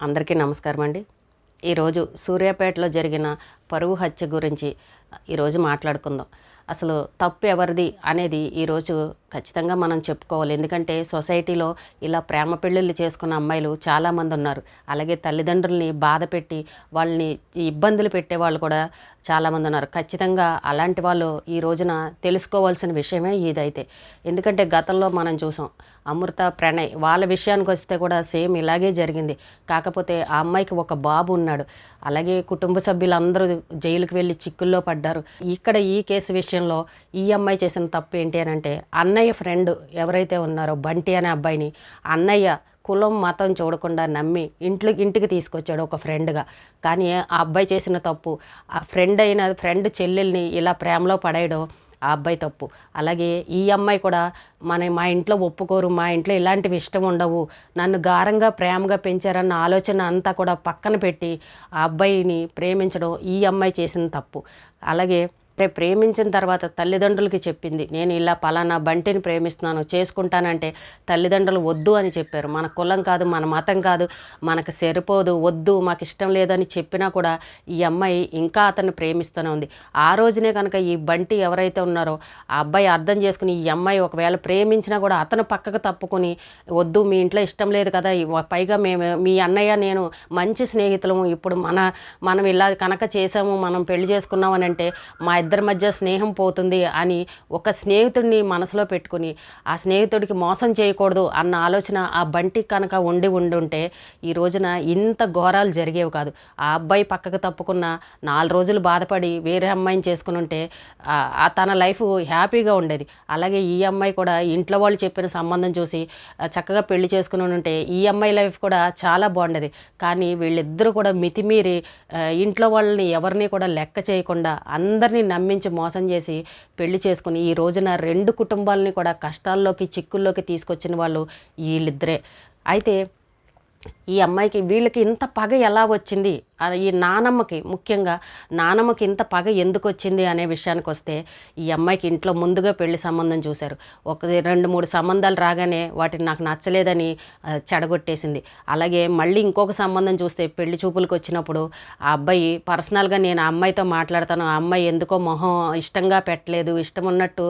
అందరికీ నమస్కారం అండి. ఈరోజు సూర్యాపేటలో జరిగిన పరువు హత్య గురించి ఈరోజు మాట్లాడుకుందాం. అసలు తప్పు ఎవరిది అనేది ఈరోజు ఖచ్చితంగా మనం చెప్పుకోవాలి. ఎందుకంటే సొసైటీలో ఇలా ప్రేమ పెళ్ళిళ్ళు చేసుకున్న అమ్మాయిలు చాలామంది ఉన్నారు. అలాగే తల్లిదండ్రుల్ని బాధ పెట్టి వాళ్ళని ఇబ్బందులు పెట్టే వాళ్ళు కూడా చాలామంది ఉన్నారు. ఖచ్చితంగా అలాంటి వాళ్ళు ఈ రోజున తెలుసుకోవాల్సిన విషయమే ఇదైతే. ఎందుకంటే గతంలో మనం చూసాం అమృత ప్రణయ్ వాళ్ళ విషయానికి వస్తే కూడా సేమ్ ఇలాగే జరిగింది. కాకపోతే ఆ అమ్మాయికి ఒక బాబు ఉన్నాడు. అలాగే కుటుంబ సభ్యులందరూ జైలుకి వెళ్ళి చిక్కుల్లో పడ్డారు. ఇక్కడ ఈ కేసు విషయం విషయంలో ఈ అమ్మాయి చేసిన తప్పు ఏంటి అని అంటే అన్నయ్య ఫ్రెండ్ ఎవరైతే ఉన్నారో బంటి అనే అబ్బాయిని అన్నయ్య కులం మతం చూడకుండా నమ్మి ఇంట్లో ఇంటికి తీసుకొచ్చాడు ఒక ఫ్రెండ్గా కానీ ఆ అబ్బాయి చేసిన తప్పు ఆ ఫ్రెండ్ అయిన ఫ్రెండ్ చెల్లెల్ని ఇలా ప్రేమలో పడేయడం ఆ అబ్బాయి తప్పు. అలాగే ఈ అమ్మాయి కూడా మన మా ఇంట్లో ఒప్పుకోరు మా ఇంట్లో ఇలాంటివి ఇష్టం ఉండవు నన్ను గారంగా ప్రేమగా పెంచారన్న ఆలోచన అంతా కూడా పక్కన పెట్టి ఆ అబ్బాయిని ప్రేమించడం ఈ అమ్మాయి చేసిన తప్పు. అలాగే రేపు ప్రేమించిన తర్వాత తల్లిదండ్రులకి చెప్పింది నేను ఇలా పలానా బంటిని ప్రేమిస్తున్నాను చేసుకుంటానంటే తల్లిదండ్రులు వద్దు అని చెప్పారు. మన కులం కాదు మన మతం కాదు మనకు సరిపోదు వద్దు మాకు ఇష్టం లేదని చెప్పినా కూడా ఈ అమ్మాయి ఇంకా అతన్ని ప్రేమిస్తూనే ఉంది. ఆ రోజునే కనుక ఈ బంటి ఎవరైతే ఉన్నారో ఆ అబ్బాయి అర్థం చేసుకుని ఈ అమ్మాయి ఒకవేళ ప్రేమించినా కూడా అతను పక్కకు తప్పుకొని వద్దు మీ ఇంట్లో ఇష్టం లేదు కదా పైగా మేము మీ అన్నయ్య నేను మంచి స్నేహితులము ఇప్పుడు మన మనం ఇలా కనుక చేసాము మనం పెళ్ళి చేసుకున్నాం అని అంటే మా ఇద్దరి మధ్య స్నేహం పోతుంది అని ఒక స్నేహితుడిని మనసులో పెట్టుకుని ఆ స్నేహితుడికి మోసం చేయకూడదు అన్న ఆలోచన ఆ బంటి కనుక ఉండి ఉండుంటే ఈ రోజున ఇంత ఘోరాలు జరిగేవి కాదు. ఆ అబ్బాయి పక్కకు తప్పుకున్న నాలుగు రోజులు బాధపడి వేరే అమ్మాయిని చేసుకుని ఉంటే తన లైఫ్ హ్యాపీగా ఉండేది. అలాగే ఈ అమ్మాయి కూడా ఇంట్లో వాళ్ళు చెప్పిన సంబంధం చూసి చక్కగా పెళ్ళి చేసుకుని ఉంటే ఈ అమ్మాయి లైఫ్ కూడా చాలా బాగుండేది. కానీ వీళ్ళిద్దరూ కూడా మితిమీరి ఇంట్లో వాళ్ళని ఎవరిని కూడా లెక్క చేయకుండా అందరినీ నమ్మించి మోసం చేసి పెళ్ళి చేసుకుని ఈ రోజున రెండు కుటుంబాలని కూడా కష్టాల్లోకి చిక్కుల్లోకి తీసుకొచ్చిన వాళ్ళు వీళ్ళిద్దరే. అయితే ఈ అమ్మాయికి వీళ్ళకి ఇంత పగ ఎలా వచ్చింది? ఈ నానమ్మకి ముఖ్యంగా నానమ్మకి ఇంత పగ ఎందుకు వచ్చింది అనే విషయానికి వస్తే ఈ అమ్మాయికి ఇంట్లో ముందుగా పెళ్ళి సంబంధం చూశారు. ఒక రెండు మూడు సంబంధాలు రాగానే వాటిని నాకు నచ్చలేదని చెడగొట్టేసింది. అలాగే మళ్ళీ ఇంకొక సంబంధం చూస్తే పెళ్ళి చూపులకు వచ్చినప్పుడు ఆ అబ్బాయి పర్సనల్గా నేను ఆ అమ్మాయితో మాట్లాడతాను ఆ అమ్మాయి ఎందుకో మొహం ఇష్టంగా పెట్టలేదు ఇష్టం ఉన్నట్టు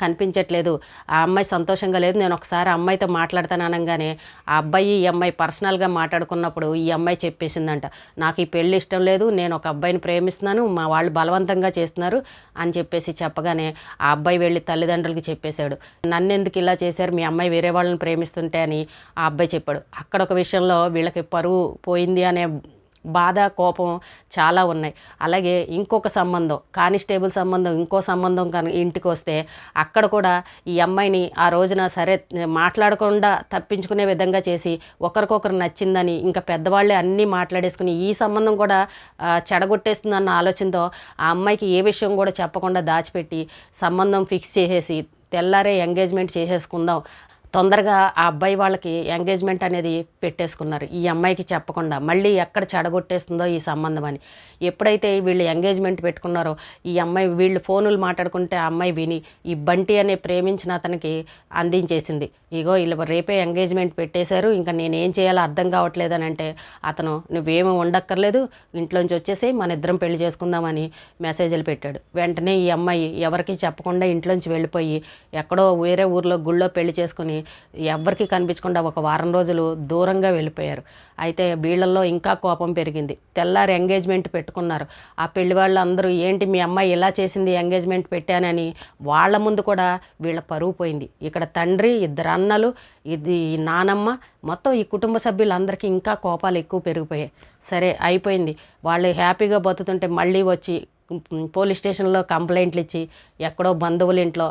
కనిపించట్లేదు ఆ అమ్మాయి సంతోషంగా లేదు నేను ఒకసారి అమ్మాయితో మాట్లాడతాను అనగానే ఆ అబ్బాయి ఈ అమ్మాయి పర్సనల్గా మాట్లాడుకున్నప్పుడు ఈ అమ్మాయి చెప్పేసిందంట నాకు ఈ పెళ్ళి ఇష్టం లేదు నేను ఒక అబ్బాయిని ప్రేమిస్తున్నాను మా వాళ్ళు బలవంతంగా చేస్తున్నారు అని చెప్పేసి చెప్పగానే ఆ అబ్బాయి వెళ్ళి తల్లిదండ్రులకి చెప్పేశాడు. నన్ను ఎందుకు ఇలా చేశారు? మీ అమ్మాయి వేరే వాళ్ళని ప్రేమిస్తుంటే అని ఆ అబ్బాయి చెప్పాడు. అక్కడ ఒక విషయంలో వీళ్ళకి పరువు పోయింది అనే బాధ కోపం చాలా ఉన్నాయి. అలాగే ఇంకొక సంబంధం కానిస్టేబుల్ సంబంధం ఇంకో సంబంధం కానీ ఇంటికి వస్తే అక్కడ కూడా ఈ అమ్మాయిని ఆ రోజున సరే మాట్లాడకుండా తప్పించుకునే విధంగా చేసి ఒకరికొకరు నచ్చిందని ఇంకా పెద్దవాళ్ళే అన్నీ మాట్లాడేసుకుని ఈ సంబంధం కూడా చెడగొట్టేస్తుందన్న ఆలోచనతో ఆ అమ్మాయికి ఏ విషయం కూడా చెప్పకుండా దాచిపెట్టి సంబంధం ఫిక్స్ చేసేసి తెల్లారే ఎంగేజ్మెంట్ చేసేసుకుందాం. తొందరగా ఆ అబ్బాయి వాళ్ళకి ఎంగేజ్మెంట్ అనేది పెట్టేసుకున్నారు. ఈ అమ్మాయికి చెప్పకుండా మళ్ళీ ఎక్కడ చెడగొట్టేస్తుందో ఈ సంబంధం అని. ఎప్పుడైతే వీళ్ళు ఎంగేజ్మెంట్ పెట్టుకున్నారో ఈ అమ్మాయి వీళ్ళు ఫోనులు మాట్లాడుకుంటే ఆ అమ్మాయి విని ఈ బంటి అనే ప్రేమించిన అతనికి అందించేసింది. ఇగో వీళ్ళు రేపే ఎంగేజ్మెంట్ పెట్టేశారు ఇంకా నేనేం చేయాలో అర్థం కావట్లేదని అంటే అతను నువ్వేమీ ఉండక్కర్లేదు ఇంట్లోంచి వచ్చేసి మన ఇద్దరం పెళ్ళి చేసుకుందామని మెసేజ్లు పెట్టాడు. వెంటనే ఈ అమ్మాయి ఎవరికి చెప్పకుండా ఇంట్లోంచి వెళ్ళిపోయి ఎక్కడో వేరే ఊర్లో గుళ్ళో పెళ్ళి చేసుకుని ఎవ్వరికీ కనిపించకుండా ఒక వారం రోజులు దూరంగా వెళ్ళిపోయారు. అయితే వీళ్ళల్లో ఇంకా కోపం పెరిగింది. తెల్లారి ఎంగేజ్మెంట్ పెట్టుకున్నారు. ఆ పెళ్ళి వాళ్ళు అందరూ ఏంటి మీ అమ్మాయి ఇలా చేసింది ఎంగేజ్మెంట్ పెట్టానని వాళ్ళ ముందు కూడా వీళ్ళ పరువు పోయింది. ఇక్కడ తండ్రి ఇద్దరు అన్నలు ఇది నానమ్మ మొత్తం ఈ కుటుంబ సభ్యులందరికీ ఇంకా కోపాలు ఎక్కువ పెరిగిపోయాయి. సరే అయిపోయింది. వాళ్ళు హ్యాపీగా బతుకుతుంటే మళ్ళీ వచ్చి పోలీస్ స్టేషన్లో కంప్లైంట్లు ఇచ్చి ఎక్కడో బంధువుల ఇంట్లో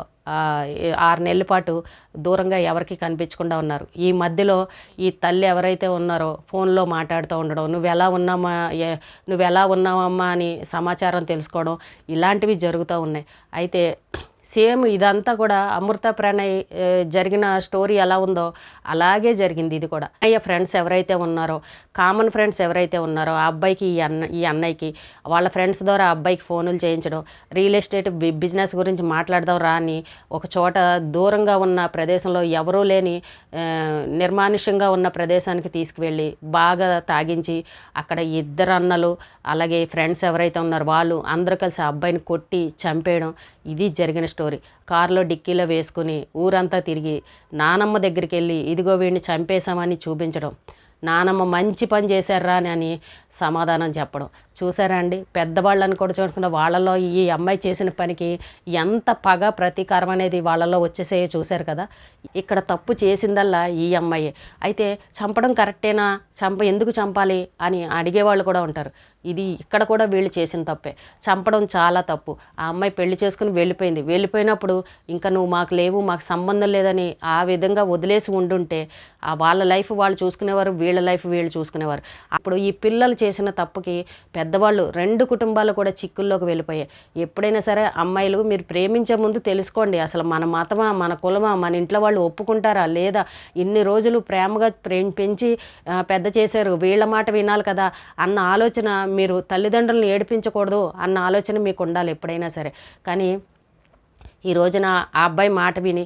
ఆరు నెలల పాటు దూరంగా ఎవరికి కనిపించకుండా ఉన్నారు. ఈ మధ్యలో ఈ తల్లి ఎవరైతే ఉన్నారో ఫోన్లో మాట్లాడుతూ ఉండడం నువ్వు ఎలా ఉన్నామా నువ్వు ఎలా ఉన్నావమ్మా అని సమాచారం తెలుసుకోవడం ఇలాంటివి జరుగుతూ ఉన్నాయి. అయితే సేమ్ ఇదంతా కూడా అమృత ప్రణయ్ జరిగిన స్టోరీ ఎలా ఉందో అలాగే జరిగింది ఇది కూడా. అయ్య ఫ్రెండ్స్ ఎవరైతే ఉన్నారో కామన్ ఫ్రెండ్స్ ఎవరైతే ఉన్నారో ఆ అబ్బాయికి ఈ అన్న ఈ అన్నయ్యకి వాళ్ళ ఫ్రెండ్స్ ద్వారా ఆ అబ్బాయికి ఫోనులు చేయించడం రియల్ ఎస్టేట్ బిజినెస్ గురించి మాట్లాడదాం రా అని ఒక చోట దూరంగా ఉన్న ప్రదేశంలో ఎవరూ లేని నిర్మానుష్యంగా ఉన్న ప్రదేశానికి తీసుకువెళ్ళి బాగా తాగించి అక్కడ ఇద్దరు అన్నలు అలాగే ఫ్రెండ్స్ ఎవరైతే ఉన్నారో వాళ్ళు అందరూ కలిసి ఆ అబ్బాయిని కొట్టి చంపేయడం ఇది జరిగిన స్టోరీ. కారులో డిక్కీలో వేసుకుని ఊరంతా తిరిగి నానమ్మ దగ్గరికి వెళ్ళి ఇదిగో వీడిని చంపేశామని చూపించడం. నానమ్మ మంచి పని చేశారా అని అని సమాధానం చెప్పడం. చూసారా అండి? పెద్దవాళ్ళని కూడా చూడకుండా వాళ్ళలో ఈ అమ్మాయి చేసిన పనికి ఎంత పగ ప్రతీకారం అనేది వాళ్ళలో వచ్చేసే చూశారు కదా? ఇక్కడ తప్పు చేసిందల్లా ఈ అమ్మాయి. అయితే చంపడం కరెక్టేనా? చంప ఎందుకు చంపాలి? అని అడిగేవాళ్ళు కూడా ఉంటారు. ఇది ఇక్కడ కూడా వీళ్ళు చేసిన తప్పే. చంపడం చాలా తప్పు. ఆ అమ్మాయి పెళ్ళి చేసుకుని వెళ్ళిపోయింది. వెళ్ళిపోయినప్పుడు ఇంకా నువ్వు మాకు లేవు మాకు సంబంధం లేదని ఆ విధంగా వదిలేసి ఉండుంటే ఆ వాళ్ళ లైఫ్ వాళ్ళు చూసుకునేవారు వీళ్ళ లైఫ్ వీళ్ళు చూసుకునేవారు. అప్పుడు ఈ పిల్లలు చేసిన తప్పుకి పెద్దవాళ్ళు రెండు కుటుంబాలు కూడా చిక్కుల్లోకి వెళ్ళిపోయాయి. ఎప్పుడైనా సరే అమ్మాయిలు మీరు ప్రేమించే ముందు తెలుసుకోండి. అసలు మన మతమా మన కులమా మన ఇంట్లో వాళ్ళు ఒప్పుకుంటారా లేదా? ఇన్ని రోజులు ప్రేమగా ప్రేమ పెంచి పెద్ద చేశారు. వీళ్ళ మాట వినాలి కదా అన్న ఆలోచన మీరు తల్లిదండ్రులను ఏడిపించకూడదు అన్న ఆలోచన మీకు ఉండాలి ఎప్పుడైనా సరే. కానీ ఈ రోజున ఆ అబ్బాయి మాట విని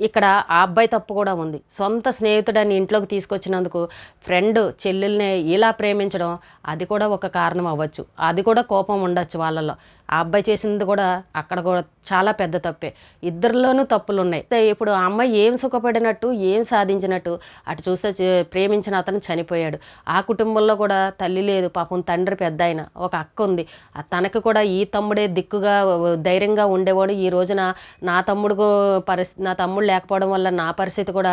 ఇక్కడ ఆ అబ్బాయి తప్పు కూడా ఉంది. సొంత స్నేహితుడని ఇంట్లోకి తీసుకొచ్చినందుకు ఫ్రెండ్ చెల్లెల్ని ఇలా ప్రేమించడం అది కూడా ఒక కారణం అవ్వచ్చు. అది కూడా కోపం ఉండొచ్చు వాళ్ళలో ఆ అబ్బాయి చేసింది కూడా అక్కడ కూడా చాలా పెద్ద తప్పే. ఇద్దరిలోనూ తప్పులు ఉన్నాయి ఇప్పుడు ఆ అమ్మాయి ఏం సుఖపడినట్టు ఏం సాధించినట్టు అటు చూస్తే ప్రేమించిన అతను చనిపోయాడు. ఆ కుటుంబంలో కూడా తల్లి లేదు పాపం తండ్రి పెద్ద ఆయన ఒక అక్క ఉంది. తనకు కూడా ఈ తమ్ముడే దిక్కుగా ధైర్యంగా ఉండేవాడు. ఈ రోజున నా తమ్ముడు పరిస్థితి నా తమ్ముడు లేకపోవడం వల్ల నా పరిస్థితి కూడా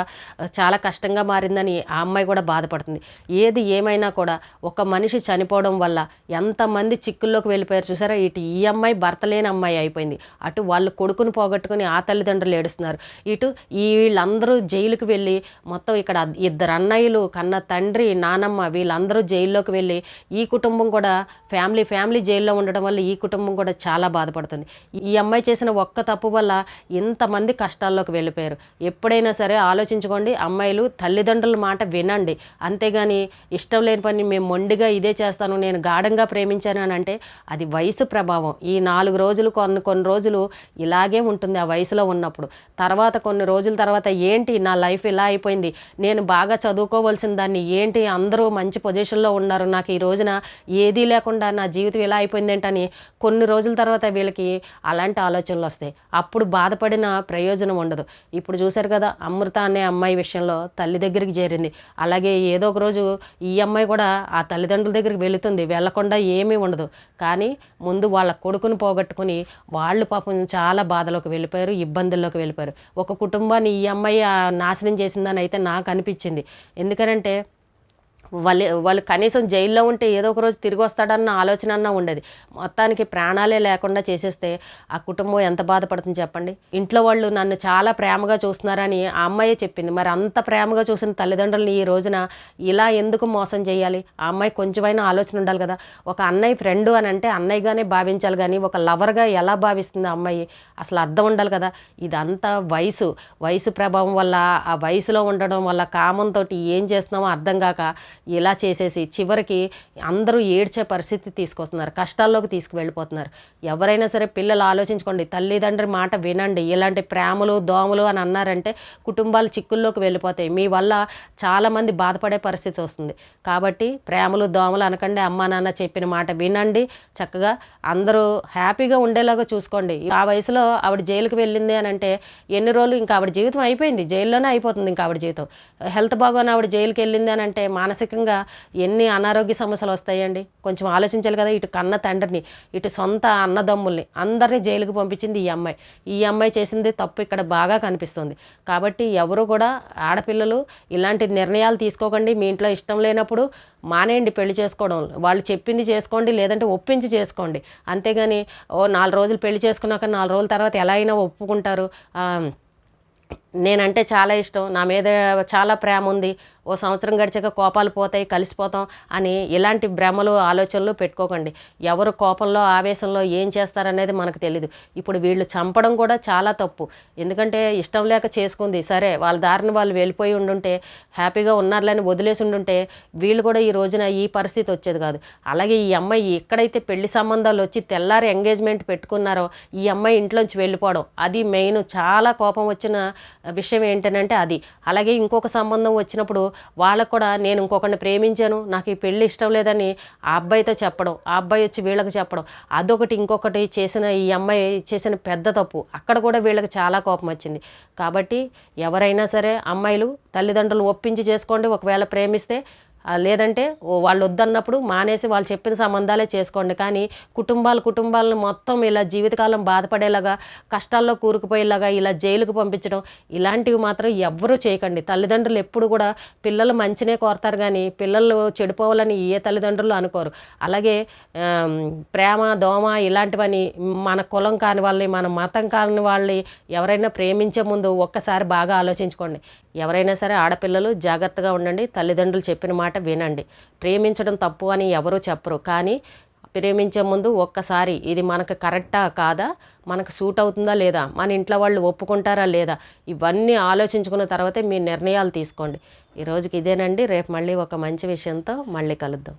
చాలా కష్టంగా మారిందని ఆ అమ్మాయి కూడా బాధపడుతుంది. ఏది ఏమైనా కూడా ఒక మనిషి చనిపోవడం వల్ల ఎంతమంది చిక్కుల్లోకి వెళ్ళిపోయారు చూసారా? ఇటు ఈ అమ్మాయి భర్త లేని అమ్మాయి అయిపోయింది. అటు వాళ్ళు కొడుకుని పోగొట్టుకుని ఆ తల్లిదండ్రులు ఏడుస్తున్నారు. ఇటు ఈ వీళ్ళందరూ జైలుకు వెళ్ళి మొత్తం ఇక్కడ ఇద్దరు అన్నయ్యలు కన్న తండ్రి నానమ్మ వీళ్ళందరూ జైల్లోకి వెళ్ళి ఈ కుటుంబం కూడా ఫ్యామిలీ ఫ్యామిలీ జైల్లో ఉండడం వల్ల ఈ కుటుంబం కూడా చాలా బాధపడుతుంది. ఈ అమ్మాయి చేసిన ఒక్క తప్పు వల్ల ఇంతమంది కష్టాల్లోకి వెళ్ళిపోయారు. ఎప్పుడైనా సరే ఆలోచించుకోండి అమ్మాయిలు తల్లిదండ్రుల మాట వినండి. అంతేగాని ఇష్టం లేని పని మేము మొండిగా ఇదే చేస్తాను నేను గాఢంగా ప్రేమించాను అని అంటే అది వయసు ప్రభావం. ఈ నాలుగు రోజులు కొన్ని కొన్ని రోజులు ఇలాగే ఉంటుంది ఆ వయసులో ఉన్నప్పుడు. తర్వాత కొన్ని రోజుల తర్వాత ఏంటి నా లైఫ్ ఇలా అయిపోయింది? నేను బాగా చదువుకోవాల్సిన దాన్ని ఏంటి? అందరూ మంచి పొజిషన్లో ఉన్నారు. నాకు ఈ రోజున ఏదీ లేకుండా నా జీవితం ఇలా అయిపోయింది ఏంటని కొన్ని రోజుల తర్వాత వీళ్ళకి అలాంటి ఆలోచనలు వస్తాయి. అప్పుడు బాధపడిన ప్రయోజనం ఉండదు. ఇప్పుడు చూశారు కదా అమృత అనే అమ్మాయి విషయంలో తల్లి దగ్గరికి చేరింది. అలాగే ఏదో ఒక రోజు ఈ అమ్మాయి కూడా ఆ తల్లిదండ్రుల దగ్గరికి వెళుతుంది. వెళ్ళకుండా ఏమీ ఉండదు. కానీ ముందు వాళ్ళ కొడుకుని పోగొట్టుకుని వాళ్ళు పాపం చాలా బాధలోకి వెళ్ళిపోయారు ఇబ్బందుల్లోకి వెళ్ళిపోయారు. ఒక కుటుంబాన్ని ఈ అమ్మాయి నాశనం చేసిందని అయితే నాకు అనిపించింది. ఎందుకనంటే వాళ్ళు వాళ్ళు కనీసం జైల్లో ఉంటే ఏదో ఒక రోజు తిరిగి వస్తాడన్న ఆలోచన అన్నా ఉండేది. మొత్తానికి ప్రాణాలే లేకుండా చేసేస్తే ఆ కుటుంబం ఎంత బాధపడుతుంది చెప్పండి? ఇంట్లో వాళ్ళు నన్ను చాలా ప్రేమగా చూస్తున్నారని ఆ అమ్మాయే చెప్పింది. మరి అంత ప్రేమగా చూసిన తల్లిదండ్రులని ఈ రోజున ఇలా ఎందుకు మోసం చేయాలి? ఆ అమ్మాయి కొంచెమైనా ఆలోచన ఉండాలి కదా. ఒక అన్నయ్య ఫ్రెండ్ అని అంటే అన్నయ్యగానే భావించాలి కానీ ఒక లవర్గా ఎలా భావిస్తుంది ఆ అమ్మాయి? అసలు అర్థం ఉండాలి కదా. ఇదంతా వయసు. వయసు ప్రభావం వల్ల ఆ వయసులో ఉండడం వల్ల కామంతో ఏం చేస్తున్నామో అర్థం కాక ఇలా చేసేసి చివరికి అందరూ ఏడ్చే పరిస్థితి తీసుకొస్తున్నారు. కష్టాల్లోకి తీసుకువెళ్ళిపోతున్నారు. ఎవరైనా సరే పిల్లలు ఆలోచించుకోండి. తల్లిదండ్రి మాట వినండి. ఇలాంటి ప్రేమలు దోమలు అని అన్నారంటే కుటుంబాలు చిక్కుల్లోకి వెళ్ళిపోతాయి. మీ వల్ల చాలామంది బాధపడే పరిస్థితి వస్తుంది. కాబట్టి ప్రేమలు దోమలు అనకండి. అమ్మా నాన్న చెప్పిన మాట వినండి. చక్కగా అందరూ హ్యాపీగా ఉండేలాగా చూసుకోండి. ఆ వయసులో ఆవిడ జైలుకి వెళ్ళింది అని అంటే ఎన్ని రోజులు ఇంకా ఆవిడ జీవితం అయిపోయింది. జైల్లోనే అయిపోతుంది ఇంకా ఆవిడ జీవితం. హెల్త్ బాగోని ఆవిడ జైలుకి వెళ్ళింది అని అంటే ఏకంగా ఎన్ని అనారోగ్య సమస్యలు వస్తాయండి? కొంచెం ఆలోచించాలి కదా ఇటు కన్న తండ్రిని ఇటు సొంత అన్నదమ్ముల్ని అందరినీ జైలుకి పంపించింది ఈ అమ్మాయి. ఈ అమ్మాయి చేసింది తప్పు ఇక్కడ బాగా కనిపిస్తుంది. కాబట్టి ఎవరు కూడా ఆడపిల్లలు ఇలాంటి నిర్ణయాలు తీసుకోకండి. మీ ఇంట్లో ఇష్టం లేనప్పుడు మానేయండి పెళ్ళి చేసుకోవడం. వాళ్ళు చెప్పింది చేసుకోండి లేదంటే ఒప్పించి చేసుకోండి. అంతేగాని ఓ నాలుగు రోజులు పెళ్ళి చేసుకున్నాక నాలుగు రోజుల తర్వాత ఎలా అయినా ఒప్పుకుంటారు. నేనంటే చాలా ఇష్టం. నా మీద చాలా ప్రేమ ఉంది. ఓ సంవత్సరం గడిచాక కోపాలు పోతాయి కలిసిపోతాం అని ఇలాంటి భ్రమలు ఆలోచనలు పెట్టుకోకండి. ఎవరు కోపంలో ఆవేశంలో ఏం చేస్తారనేది మనకు తెలియదు ఇప్పుడు వీళ్ళు చంపడం కూడా చాలా తప్పు. ఎందుకంటే ఇష్టం లేక చేసుకుంది. సరే వాళ్ళ దారిని వాళ్ళు వెళ్ళిపోయి ఉండుంటే హ్యాపీగా ఉన్నారులని వదిలేసి ఉండుంటే వీళ్ళు కూడా ఈ రోజున ఈ పరిస్థితి వచ్చేది కాదు. అలాగే ఈ అమ్మాయి ఎక్కడైతే పెళ్ళి సంబంధాలు వచ్చి తెల్లారి ఎంగేజ్మెంట్ పెట్టుకున్నారో ఈ అమ్మాయి ఇంట్లోంచి వెళ్ళిపోవడం అది మెయిన్. చాలా కోపం వచ్చిన విషయం ఏంటంటే అది. అలాగే ఇంకొక సంబంధం వచ్చినప్పుడు వాళ్ళకు కూడా నేను ఇంకొకరిని ప్రేమించాను నాకు ఈ పెళ్ళి ఇష్టం లేదని ఆ అబ్బాయితో చెప్పడం ఆ అబ్బాయి వచ్చి వీళ్ళకి చెప్పడం అదొకటి ఇంకొకటి చేసిన ఈ అమ్మాయి చేసిన పెద్ద తప్పు. అక్కడ కూడా వీళ్ళకి చాలా కోపం వచ్చింది. కాబట్టి ఎవరైనా సరే అమ్మాయిలు తల్లిదండ్రులు ఒప్పించి చేసుకోండి ఒకవేళ ప్రేమిస్తే లేదంటే వాళ్ళు వద్దన్నప్పుడు మానేసి వాళ్ళు చెప్పిన సంబంధాలే చేసుకోండి. కానీ కుటుంబాలు కుటుంబాలను మొత్తం ఇలా జీవితకాలం బాధపడేలాగా కష్టాల్లో కూరుకుపోయేలాగా ఇలా జైలుకు పంపించడం ఇలాంటివి మాత్రం ఎవ్వరూ చేయకండి. తల్లిదండ్రులు ఎప్పుడు కూడా పిల్లలు మంచినే కోరతారు కానీ పిల్లలు చెడిపోవాలని ఏ తల్లిదండ్రులు అనుకోరు. అలాగే ప్రేమ దోమ ఇలాంటివని మన కులం కాని వాళ్ళని మన మతం కాని వాళ్ళని ఎవరైనా ప్రేమించే ముందు ఒక్కసారి బాగా ఆలోచించుకోండి. ఎవరైనా సరే ఆడపిల్లలు జాగ్రత్తగా ఉండండి. తల్లిదండ్రులు చెప్పిన మాట వినండి. ప్రేమించడం తప్పు అని ఎవరూ చెప్పరు. కానీ ప్రేమించే ముందు ఒక్కసారి ఇది మనకు కరెక్టా కాదా? మనకు సూట్ అవుతుందా లేదా? మన ఇంట్లో వాళ్ళు ఒప్పుకుంటారా లేదా? ఇవన్నీ ఆలోచించుకున్న తర్వాతే మీ నిర్ణయాలు తీసుకోండి. ఈ రోజుకి ఇదేనండి. రేపు మళ్ళీ ఒక మంచి విషయంతో మళ్ళీ కలుద్దాం.